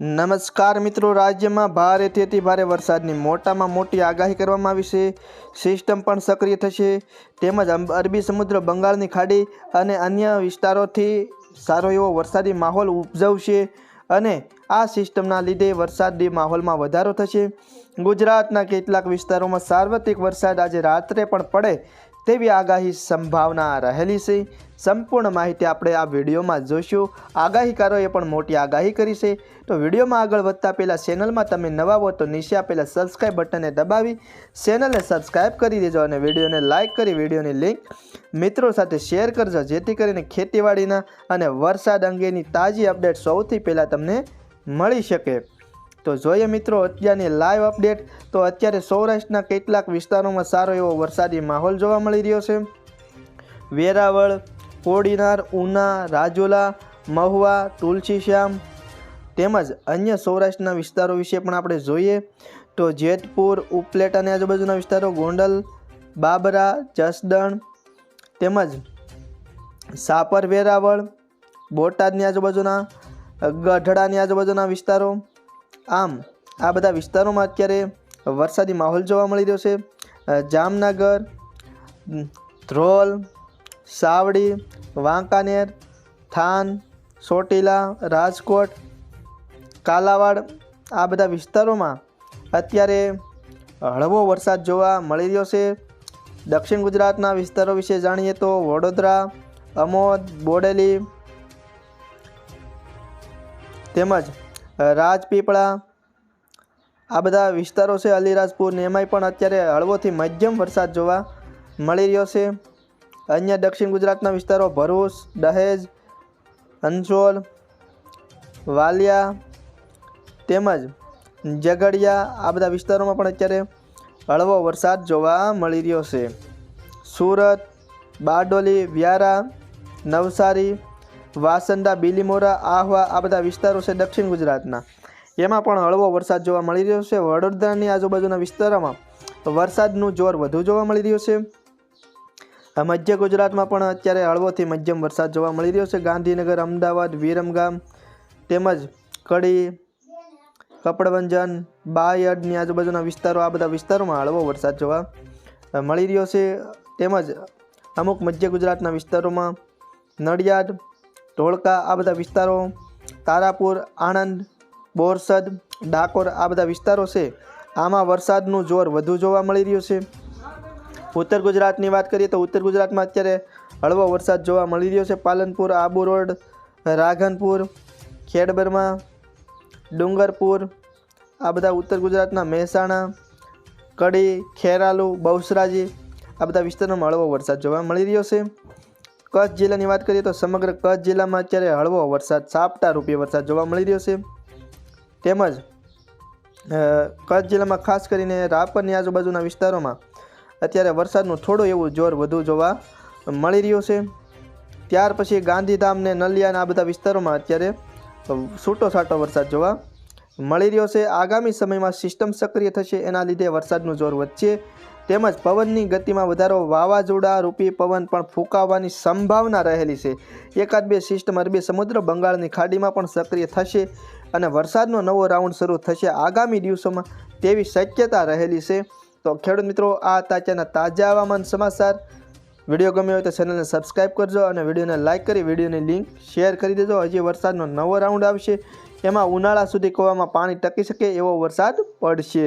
નમસ્કાર મિત્રો, રાજ્યમાં ભારેથી અતિ ભારે વરસાદની મોટામાં મોટી આગાહી કરવામાં આવી છે. સિસ્ટમ પણ સક્રિય થશે. તેમજ અરબી સમુદ્ર, બંગાળની ખાડી અને અન્ય વિસ્તારોથી સારો એવો વરસાદી માહોલ ઉપજવશે અને આ સિસ્ટમના લીધે વરસાદી માહોલમાં વધારો થશે. ગુજરાતના કેટલાક વિસ્તારોમાં સાર્વત્રિક વરસાદ આજે રાત્રે પણ પડે તેવી આગાહી સંભાવના રહેલી છે. સંપૂર્ણ માહિતી આપણે આ વિડીયોમાં જોઈશું. આગાહીકારોએ પણ મોટી આગાહી કરી છે. તો વિડીયોમાં આગળ વધતા પહેલાં ચેનલમાં તમે નવા હો તો નીચે આપેલા સબસ્ક્રાઇબ બટનને દબાવી ચેનલને સબસ્ક્રાઇબ કરી દેજો અને વિડીયોને લાઇક કરી વિડીયોની લિંક મિત્રો સાથે શેર કરજો, જેથી કરીને ખેતીવાડીના અને વરસાદ અંગેની તાજી અપડેટ સૌથી પહેલાં તમને મળી શકે. તો જોઈએ મિત્રો, અત્યારની લાઈવ અપડેટ તો અત્યારે સૌરાષ્ટ્રના કેટલાક વિસ્તારોમાં સારો એવો વરસાદી માહોલ જોવા મળી રહ્યો છે. વેરાવળ, કોડીનાર, ઉના, રાજુલા, મહુવા તુલસીશ્યામ તેમજ અન્ય સૌરાષ્ટ્રના વિસ્તારો વિશે પણ આપણે જોઈએ. તો જેતપુર, ઉપલેટ અને આજુબાજુના વિસ્તારો, ગોંડલ, બાબરા, જસદણ તેમજ સાપર વેરાવળ, બોટાદની આજુબાજુના, ગઢડાની આજુબાજુના વિસ્તારો આમ, આ બધા વિસ્તારોમાં અત્યારે વરસાદી માહોલ જોવા મળી રહ્યો છે. જામનગર ધ્રોલ, સાવડી, વાંકાનેર, થાન, ચોટીલા, રાજકોટ, કાલાવાડ, આ બધા વિસ્તારોમાં અત્યારે હળવો વરસાદ જોવા મળી રહ્યો છે. દક્ષિણ ગુજરાતના વિસ્તારો વિશે જાણીએ તો વડોદરા, અમોદ, બોડેલી તેમજ રાજપીપળા. આ બધા વિસ્તારો છે અલીરાજપુર ને એમાંય પણ અત્યારે હળવોથી મધ્યમ વરસાદ જોવા મળી રહ્યો છે. અન્ય દક્ષિણ ગુજરાતના વિસ્તારો ભરૂચ, દહેજ અંસોલ વાલિયા તેમજ ઝઘડિયા આ બધા વિસ્તારોમાં પણ અત્યારે હળવો વરસાદ જોવા મળી રહ્યો છે. સુરત, બારડોલી, વ્યારા, નવસારી વાસંદા, બિલીમોરા, આહવા, આ બધા વિસ્તારો છે દક્ષિણ ગુજરાતના. એમાં પણ હળવો વરસાદ જોવા મળી રહ્યો છે. વડોદરાની આજુબાજુના વિસ્તારોમાં વરસાદનું જોર વધુ જોવા મળી રહ્યું છે. મધ્ય ગુજરાતમાં પણ અત્યારે હળવોથી મધ્યમ વરસાદ જોવા મળી રહ્યો છે. ગાંધીનગર, અમદાવાદ, વિરમગામ તેમજ કડી, કપડવંજન, બાયડની આજુબાજુના વિસ્તારો, આ બધા વિસ્તારોમાં હળવો વરસાદ જોવા મળી રહ્યો છે. તેમજ અમુક મધ્ય ગુજરાતના વિસ્તારોમાં નડિયાદ ધોળકા આ બધા વિસ્તારો, તારાપુર, આણંદ, બોરસદ, ડાકોર, આ બધા વિસ્તારો છે. આમાં વરસાદનું જોર વધુ જોવા મળી રહ્યું છે. ઉત્તર ગુજરાતની વાત કરીએ તો ઉત્તર ગુજરાતમાં અત્યારે હળવો વરસાદ જોવા મળી રહ્યો છે. પાલનપુર, આબુ રોડ રાધનપુર ખેડબરમાં, ડુંગરપુર, આ બધા ઉત્તર ગુજરાતના મહેસાણા, કડી, ખેરાલુ, બહુસરાજી, આ બધા વિસ્તારોમાં હળવો વરસાદ જોવા મળી રહ્યો છે. કચ્છ જિલ્લાની વાત કરીએ તો સમગ્ર કચ્છ જિલ્લામાં અત્યારે હળવો વરસાદ, સાપટા રૂપે વરસાદ જોવા મળી રહ્યો છે. તેમજ કચ્છ જિલ્લામાં ખાસ કરીને રાપરની આજુબાજુના વિસ્તારોમાં અત્યારે વરસાદનું થોડું એવું જોર વધુ જોવા મળી રહ્યું છે. ત્યાર પછી ગાંધીધામ ને નલિયા ને આ બધા વિસ્તારોમાં અત્યારે છૂટો છાટો વરસાદ જોવા મળી રહ્યો છે. આગામી સમયમાં સિસ્ટમ સક્રિય થશે એના લીધે વરસાદનું જોર વધશે. તેમજ પવનની ગતિમાં વધારો વાવાઝોડા રૂપી પવન પણ ફૂંકાવાની સંભાવના રહેલી છે. એકાદ બે સિસ્ટમ અરબી સમુદ્ર, બંગાળની ખાડીમાં પણ સક્રિય થશે અને વરસાદનો નવો રાઉન્ડ શરૂ થશે આગામી દિવસોમાં તેવી શક્યતા રહેલી છે. તો ખેડૂત મિત્રો, આ તાચાના તાજા હવામાન સમાચાર. વીડિયો ગમ્યો હોય તો ચેનલને સબસ્ક્રાઇબ કરજો અને વિડીયોને લાઇક કરી, વિડીયોની લિંક શેર કરી દેજો. હજી વરસાદનો નવો રાઉન્ડ આવશે. એમાં ઉનાળા સુધી કૂવામાં પાણી ટકી શકે એવો વરસાદ પડશે.